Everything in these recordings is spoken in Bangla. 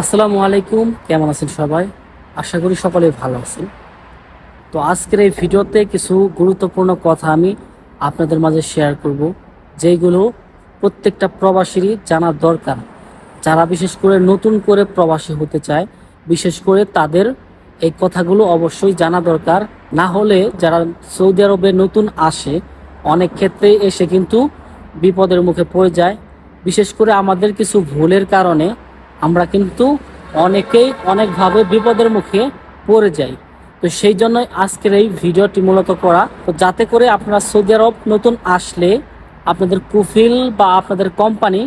আসসালামু আলাইকুম, কেমন আছেন সবাই? আশা করি সকলে ভালো আছেন। তো আজকের এই ভিডিওতে কিছু গুরুত্বপূর্ণ কথা আমি আপনাদের মাঝে শেয়ার করব যেগুলো প্রত্যেকটা প্রবাসীরই জানা দরকার। যারা বিশেষ করে নতুন করে প্রবাসী হতে চায়, বিশেষ করে তাদের এই কথাগুলো অবশ্যই জানা দরকার। না হলে যারা সৌদি আরবে নতুন আসে, অনেক ক্ষেত্রে এসে কিন্তু বিপদের মুখে পড়ে যায়। বিশেষ করে আমাদের কিছু ভুলের কারণে আমরা কিন্তু অনেকেই অনেকভাবে বিপদের মুখে পড়ে যাই। তো সেই জন্যই আজকের এই ভিডিওটি মূলত করা। তো যাতে করে আপনারা সৌদি আরব নতুন আসলে আপনাদের কুফিল বা আপনাদের কোম্পানি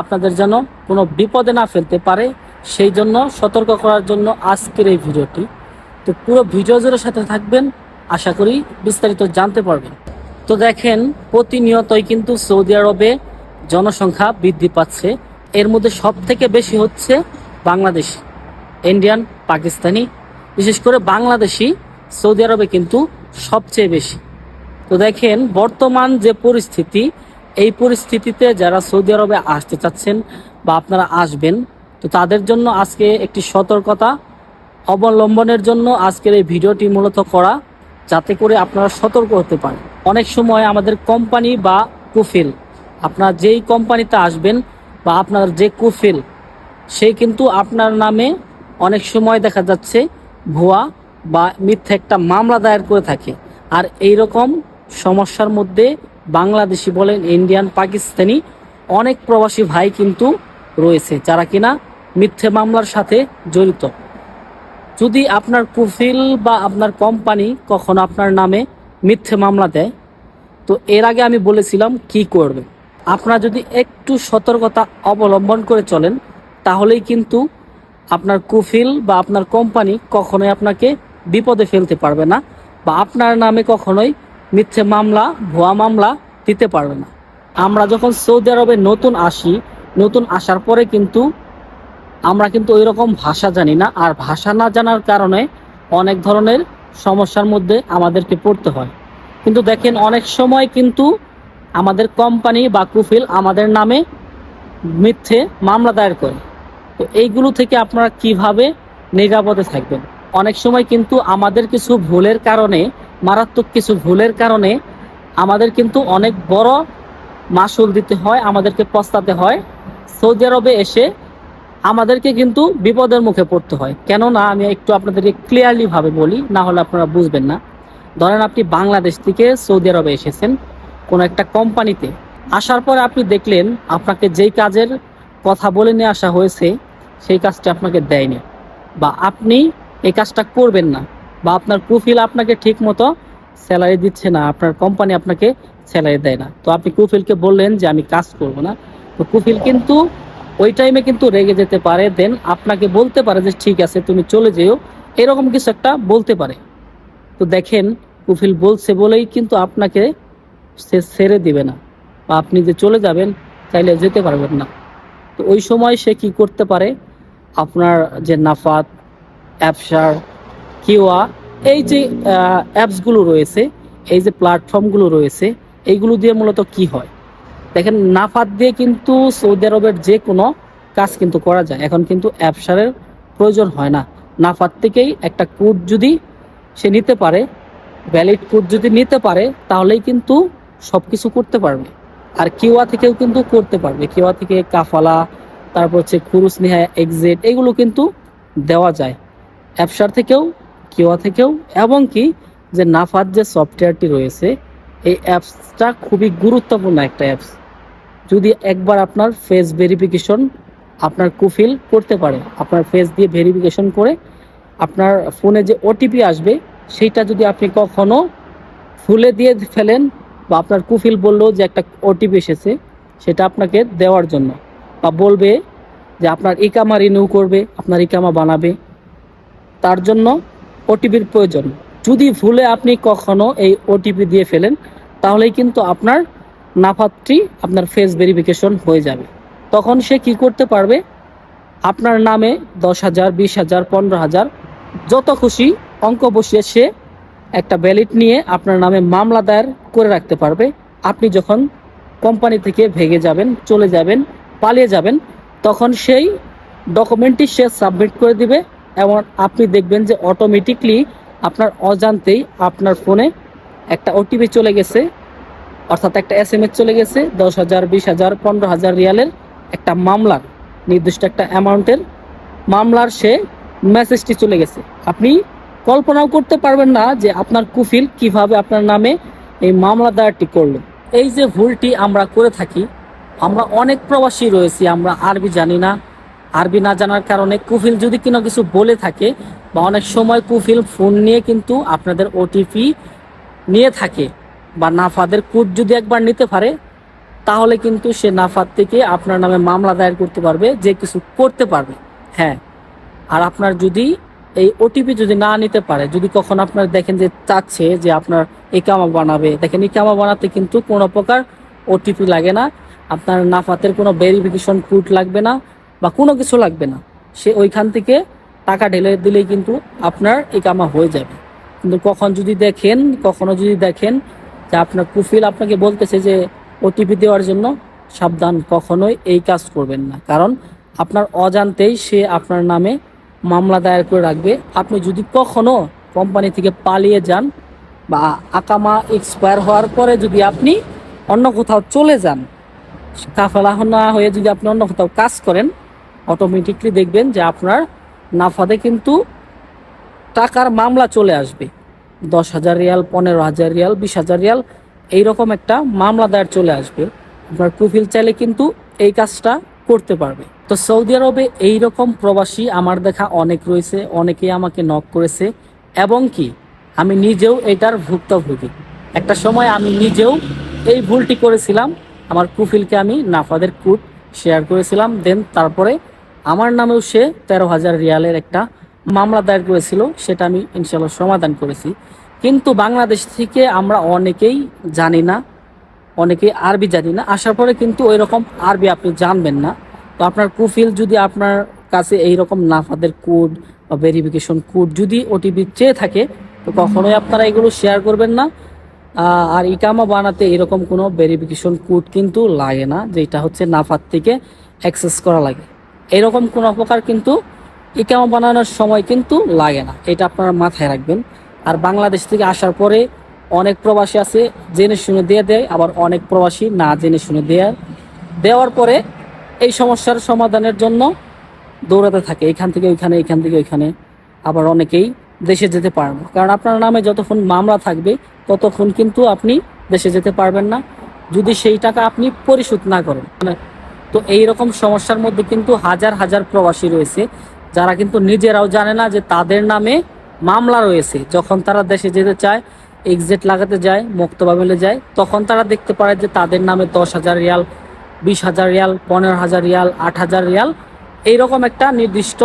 আপনাদের যেন কোনো বিপদে না ফেলতে পারে, সেই জন্য সতর্ক করার জন্য আজকের এই ভিডিওটি। তো পুরো ভিডিও জুড়ে সাথে থাকবেন, আশা করি বিস্তারিত জানতে পারবেন। তো দেখেন, প্রতিনিয়তই কিন্তু সৌদি আরবে জনসংখ্যা বৃদ্ধি পাচ্ছে। এর মধ্যে সব থেকে বেশি হচ্ছে বাংলাদেশ ইন্ডিয়ান পাকিস্তানি, বিশেষ করে বাংলাদেশি, সৌদি আরবে কিন্তু সবচেয়ে বেশি। তো দেখেন, বর্তমান যে পরিস্থিতি, এই পরিস্থিতিতে যারা সৌদি আরবে আসতে চাচ্ছেন বা আপনারা আসবেন, তো তাদের জন্য আজকে একটি সতর্কতা অবলম্বনের জন্য আজকের এই ভিডিওটি মূলত করা, যাতে করে আপনারা সতর্ক হতে পারেন। অনেক সময় আমাদের কোম্পানি বা কুফিল, আপনার যেই কোম্পানিতে আসবেন বা আপনার যে কুফিল, সে কিন্তু আপনার নামে অনেক সময় দেখা যাচ্ছে ভুয়া বা মিথ্যা একটা মামলা দায়ের করে থাকে। আর এই রকম সমস্যার মধ্যে বাংলাদেশি বলেন, ইন্ডিয়ান, পাকিস্তানি অনেক প্রবাসী ভাই কিন্তু রয়েছে যারা কিনা মিথ্যে মামলার সাথে জড়িত। যদি আপনার কুফিল বা আপনার কোম্পানি কখনো আপনার নামে মিথ্যে মামলা দেয়, তো এর আগে আমি বলেছিলাম কি করবে। আপনারা যদি একটু সতর্কতা অবলম্বন করে চলেন, তাহলেই কিন্তু আপনার কুফিল বা আপনার কোম্পানি কখনোই আপনাকে বিপদে ফেলতে পারবে না বা আপনার নামে কখনোই মিথ্যে মামলা, ভুয়া মামলা দিতে পারবে না। আমরা যখন সৌদি আরবে নতুন আসি, নতুন আসার পরে কিন্তু আমরা কিন্তু ওই রকম ভাষা জানি না আর ভাষা না জানার কারণে অনেক ধরনের সমস্যার মধ্যে আমাদেরকে পড়তে হয়। কিন্তু দেখেন অনেক সময় কিন্তু আমাদের কোম্পানি বা কুফিল আমাদের নামে মিথ্যে মামলা দায়ের করে। তো এইগুলো থেকে আপনারা কীভাবে নিরাপদে থাকবেন? অনেক সময় কিন্তু আমাদের কিছু ভুলের কারণে, মারাত্মক কিছু ভুলের কারণে আমাদের কিন্তু অনেক বড় মাসুল দিতে হয়, আমাদেরকে পস্তাতে হয়। সৌদি আরবে এসে আমাদেরকে কিন্তু বিপদের মুখে পড়তে হয়। কেননা আমি একটু আপনাদেরকে ক্লিয়ারলি ভাবে বলি, না হলে আপনারা বুঝবেন না। ধরেন আপনি বাংলাদেশ থেকে সৌদি আরবে এসেছেন কোনো একটা কোম্পানিতে। আসার পরে আপনি দেখলেন আপনাকে যেই কাজের কথা বলে নিয়ে আসা হয়েছে, সেই কাজটা আপনাকে দেয়নি। বা আপনি এই কাজটা করবেন না, বা আপনার কুফিল আপনাকে ঠিক মতো স্যালারি দিচ্ছে না, আপনার কোম্পানি আপনাকে স্যালারি দেয় না। তো আপনি কুফিলকে বললেন যে আমি কাজ করব না। তো কুফিল কিন্তু ওই টাইমে কিন্তু রেগে যেতে পারে দেন আপনাকে বলতে পারে যে ঠিক আছে, তুমি চলে যেও। এরকম কিছু একটা বলতে পারে। তো দেখেন কুফিল বলছে বলেই কিন্তু আপনাকে সে ছেড়ে দিবে না। বা আপনি যে চলে যাবেন, চাইলে যেতে পারবেন না। তো ওই সময় সে কি করতে পারে? আপনার যে নাফাত, অ্যাপসার কিওয়া এই যে অ্যাপসগুলো রয়েছে, এই যে প্ল্যাটফর্মগুলো রয়েছে, এইগুলো দিয়ে মূলত কি হয়? দেখেন, নাফাত দিয়ে কিন্তু সৌদি আরবের যে কোনো কাজ কিন্তু করা যায়। এখন কিন্তু অ্যাপসারের প্রয়োজন হয় না। নাফাত থেকেই একটা কোড যদি সে নিতে পারে ভ্যালিড কোড যদি নিতে পারে, তাহলেই কিন্তু সব কিছু করতে পারবে। আর কিওয়া থেকেও কিন্তু করতে পারবে। কিওয়া থেকে কাফালা, তারপর হচ্ছে খুরুস নেহা এক্সিট, এগুলো কিন্তু দেওয়া যায়। অ্যাপসার থেকেও, কিওয়া থেকেও, এবং কি যে নাফাত যে সফটওয়্যারটি রয়েছে, এই অ্যাপসটা খুবই গুরুত্বপূর্ণ একটা অ্যাপস। যদি একবার আপনার ফেস ভেরিফিকেশন আপনার কুফিল করতে পারে, আপনার ফেস দিয়ে ভেরিফিকেশন করে আপনার ফোনে যে ওটিপি আসবে, সেইটা যদি আপনি কখনো ফুলে দিয়ে ফেলেন বা আপনার কুফিল বলল যে একটা ওটিপি এসেছে, সেটা আপনাকে দেওয়ার জন্য। বা বলবে যে আপনার ইকামা রিনিউ করবে, আপনার ইকামা বানাবে। তার জন্য ওটিপির প্রয়োজন। যদি ভুলে আপনি কখনো এই ওটিপি দিয়ে ফেলেন, তাহলেই কিন্তু আপনার নাফাতটি, আপনার ফেস ভেরিফিকেশন হয়ে যাবে। তখন সে কি করতে পারবে? আপনার নামে দশ হাজার, বিশ হাজার, পনেরো হাজার, যত খুশি অঙ্ক বসিয়ে সে একটা ব্যালিট নিয়ে আপনার নামে মামলা দায়ের করে রাখতে পারবে। আপনি যখন কোম্পানি থেকে ভেগে যাবেন, চলে যাবেন, পালিয়ে যাবেন, তখন সেই ডকুমেন্টটি সে সাবমিট করে দিবে এবং আপনি দেখবেন যে অটোমেটিকলি আপনার অজান্তেই আপনার ফোনে একটা ওটিপি চলে গেছে, অর্থাৎ একটা এস এম এস চলে গেছে, দশ হাজার, বিশ হাজার, পনেরো হাজার রিয়ালের একটা মামলার, নির্দিষ্ট একটা অ্যামাউন্টের মামলার সে মেসেজটি চলে গেছে। আপনি কল্পনাও করতে পারবেন না যে আপনার কুফিল কীভাবে আপনার নামে এই মামলা দায়েরটি করল। এই যে ভুলটি আমরা করে থাকি, আমরা অনেক প্রবাসী রয়েছি, আমরা আরবি জানি না। আরবি না জানার কারণে কুফিল যদি কোনো কিছু বলে থাকে বা অনেক সময় কুফিল ফোন নিয়ে কিন্তু আপনাদের ওটিপি নিয়ে থাকে বা নাফাদের কোড যদি একবার নিতে পারে, তাহলে কিন্তু সে নাফাদ থেকে আপনার নামে মামলা দায়ের করতে পারবে, যে কিছু করতে পারবে। হ্যাঁ আর আপনার যদি এই ওটিপি যদি না নিতে পারে, যদি কখন আপনার দেখেন যে চাচ্ছে যে আপনার ইকামা বানাবে, দেখেন ইকামা বানাতে কিন্তু কোনো প্রকার ওটিপি লাগে না, আপনার নাফাতের কোনো ভেরিফিকেশন কোড লাগবে না বা কোনো কিছু লাগবে না। সে ওইখান থেকে টাকা ঢেলে দিলেই কিন্তু আপনার ইকামা হয়ে যাবে। কিন্তু কখন যদি দেখেন, কখনো যদি দেখেন যে আপনার কুফিল আপনাকে বলতেছে যে ওটিপি দেওয়ার জন্য, সাবধান, কখনোই এই কাজ করবেন না। কারণ আপনার অজান্তেই সে আপনার নামে মামলা দায়ের করে রাখবে। আপনি যদি কখনো কোম্পানি থেকে পালিয়ে যান বা আকামা এক্সপায়ার হওয়ার পরে যদি আপনি অন্য কোথাও চলে যান, কাফালা না হয়ে যদি আপনি অন্য কোথাও কাজ করেন অটোমেটিকলি দেখবেন যে আপনার নাফাদে কিন্তু টাকার মামলা চলে আসবে। দশ হাজার রিয়াল, পনেরো হাজার রিয়াল, বিশ হাজার রিয়াল, এইরকম একটা মামলা দায়ের চলে আসবে। আপনার কুফিল চাইলে কিন্তু এই কাজটা করতে পারবে। তো সৌদি আরবে এই রকম প্রবাসী আমার দেখা অনেক রয়েছে, অনেকেই আমাকে নক করেছে। এবং কি, আমি নিজেও এটার ভুক্তভোগী। একটা সময় আমি নিজেও এই ভুলটি করেছিলাম। আমার কুফিলকে আমি নাফাদের কুট শেয়ার করেছিলাম। দেন তারপরে আমার নামেও সে তেরো হাজার রিয়ালের একটা মামলা দায়ের করেছিল। সেটা আমি ইনশাল্লাহ সমাধান করেছি। কিন্তু বাংলাদেশ থেকে আমরা অনেকেই জানি না অনেকেই আরবি জানি না, আসার পরে কিন্তু ওই রকম আরবি আপনি জানবেন না। তো আপনার কুফিল যদি আপনার কাছে এই রকম নাফাদের কোড বা ভেরিফিকেশন কোড যদি ওটিপি চেয়ে থাকে, তো কখনোই আপনারা এগুলো শেয়ার করবেন না। আর ইকামা বানাতে এরকম কোনো ভেরিফিকেশন কোড কিন্তু লাগে না যেটা হচ্ছে নাফাত থেকে অ্যাক্সেস করা লাগে। এরকম কোনো প্রকার কিন্তু ইকামা বানানোর সময় কিন্তু লাগে না, এটা আপনারা মাথায় রাখবেন। আর বাংলাদেশ থেকে আসার পরে অনেক প্রবাসী আছে, জেনে শুনে দিয়ে দেয়, আবার অনেক প্রবাসী না জেনে শুনে দেয়। দেওয়ার পরে এই সমস্যার সমাধানের জন্য দৌড়াতে থাকে, এখান থেকে ওইখানে, এখান থেকে ওইখানে। আবার অনেকেই দেশে যেতে পারে না। কারণ আপনার নামে যতক্ষণ মামলা থাকবে, ততক্ষণ কিন্তু আপনি দেশে যেতে পারবেন না। যদি সেই টাকা আপনি পরিশোধ না করেন। তো এই রকম সমস্যার মধ্যে কিন্তু হাজার হাজার প্রবাসী রয়েছে, যারা কিন্তু নিজেরাও জানে না যে তাদের নামে মামলা রয়েছে। যখন তারা দেশে যেতে চায় এক্সিট লাগাতে যায় মুক্তবা মেলে যায়। তখন তারা দেখতে পারে যে তাদের নামে দশ হাজার রিয়াল, বিশ হাজার রিয়াল, পনেরো হাজার রিয়াল, আট হাজার রিয়াল এইরকম একটা নির্দিষ্ট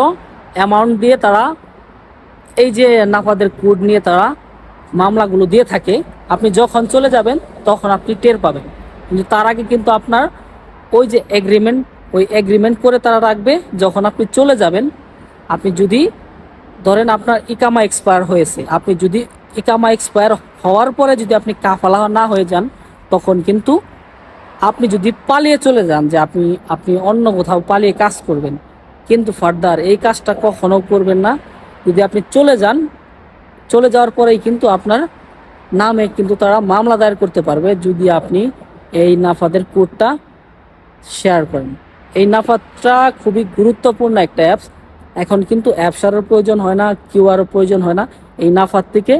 অ্যামাউন্ট দিয়ে তারা এই যে নাফাদের কোড নিয়ে তারা মামলাগুলো দিয়ে থাকে, আপনি যখন চলে যাবেন তখন আপনি টের পাবেন। কিন্তু তার আগে কিন্তু আপনার ওই যে এগ্রিমেন্ট ওই এগ্রিমেন্ট করে তারা রাখবে, যখন আপনি চলে যাবেন, আপনি যদি ধরেন আপনার ইকামা এক্সপায়ার হয়েছে, আপনি যদি ইকামা এক্সপায়ার হওয়ার পরে যদি আপনি কাফালা না হয়ে যান, তখন কিন্তু আপনি যদি পালিয়ে চলে যান যে আপনি আপনি অন্য কোথাও পালিয়ে কাজ করবেন, কিন্তু ফার্দার এই কাজটা কখনো করবেন না। যদি আপনি চলে যান, চলে যাওয়ার পরেই কিন্তু আপনার নামে কিন্তু তারা মামলা দায়ের করতে পারবে যদি আপনি এই নাফাদের কোডটা শেয়ার করেন। এই নাফাতটা খুবই গুরুত্বপূর্ণ একটা অ্যাপস এখন কিন্তু অ্যাপসারের প্রয়োজন হয় না কিউআর প্রয়োজন হয় না। এই নাফাত থেকে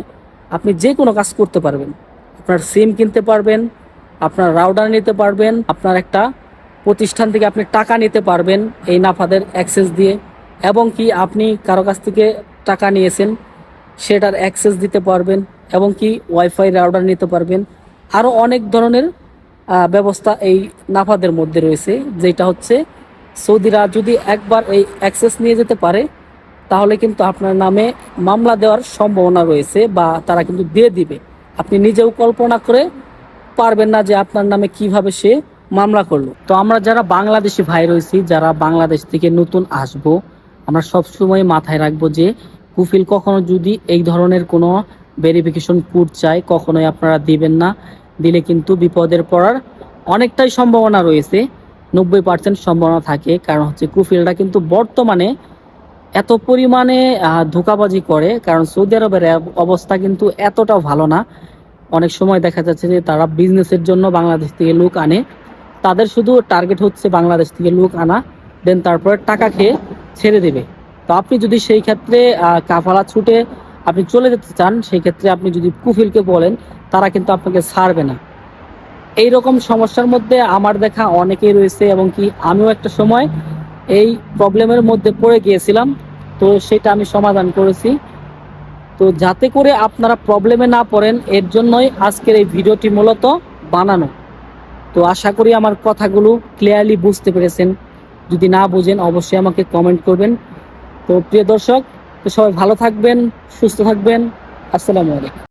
আপনি যে কোনো কাজ করতে পারবেন। আপনার সিম কিনতে পারবেন, আপনার রাউডার নিতে পারবেন, আপনার একটা প্রতিষ্ঠান থেকে আপনি টাকা নিতে পারবেন এই নাফাদের অ্যাক্সেস দিয়ে। এবং কি আপনি কারও কাছ থেকে টাকা নিয়েছেন, সেটার অ্যাক্সেস দিতে পারবেন এবং কি ওয়াইফাই রাউডার নিতে পারবেন। আরও অনেক ধরনের ব্যবস্থা এই নাফাদের মধ্যে রয়েছে, যেটা হচ্ছে সৌদিরা যদি একবার এই অ্যাক্সেস নিয়ে যেতে পারে তাহলে কিন্তু আপনার নামে মামলা দেওয়ার সম্ভাবনা রয়েছে বা তারা কিন্তু দিয়ে দিবে। আপনি নিজেও কল্পনা করে পারবেন না যে আপনার নামে কীভাবে সে মামলা করল। তো আমরা যারা বাংলাদেশি ভাই রয়েছি, যারা বাংলাদেশ থেকে নতুন আসব, আমরা সবসময় মাথায় রাখব যে কুফিল কখনো যদি এই ধরনের কোনো ভেরিফিকেশন কোড চায়, কখনোই আপনারা দিবেন না। দিলে কিন্তু বিপদের পড়ার অনেকটাই সম্ভাবনা রয়েছে। নব্বই পার্সেন্ট সম্ভাবনা থাকে, কারণ হচ্ছে কুফিলটা কিন্তু বর্তমানে এত পরিমাণে ধোঁকাবাজি করে, কারণ সৌদি আরবের অবস্থা কিন্তু এতটাও ভালো না। অনেক সময় দেখা যাচ্ছে যে তারা বিজনেসের জন্য বাংলাদেশ থেকে লোক আনে। তাদের শুধু টার্গেট হচ্ছে বাংলাদেশ থেকে লোক আনা দেন তারপরে টাকা খেয়ে ছেড়ে দেবে। তো আপনি যদি সেই ক্ষেত্রে কাফালা ছুটে আপনি চলে যেতে চান, সেই ক্ষেত্রে আপনি যদি কুফিলকে বলেন, তারা কিন্তু আপনাকে ছাড়বে না। এই রকম সমস্যার মধ্যে আমার দেখা অনেকেই রয়েছে এবং কি আমিও একটা সময় এই প্রবলেমের মধ্যে পড়ে গিয়েছিলাম। তো সেটা আমি সমাধান করেছি। তো যাতে করে আপনারা প্রবলেমে না পড়েন, এর জন্যই আজকের এই ভিডিওটি মূলত বানানো। তো আশা করি আমার কথাগুলো ক্লিয়ারলি বুঝতে পেরেছেন। যদি না বোঝেন, অবশ্যই আমাকে কমেন্ট করবেন। তো প্রিয় দর্শক, তো সবাই ভালো থাকবেন, সুস্থ থাকবেন। আসসালামু আলাইকুম।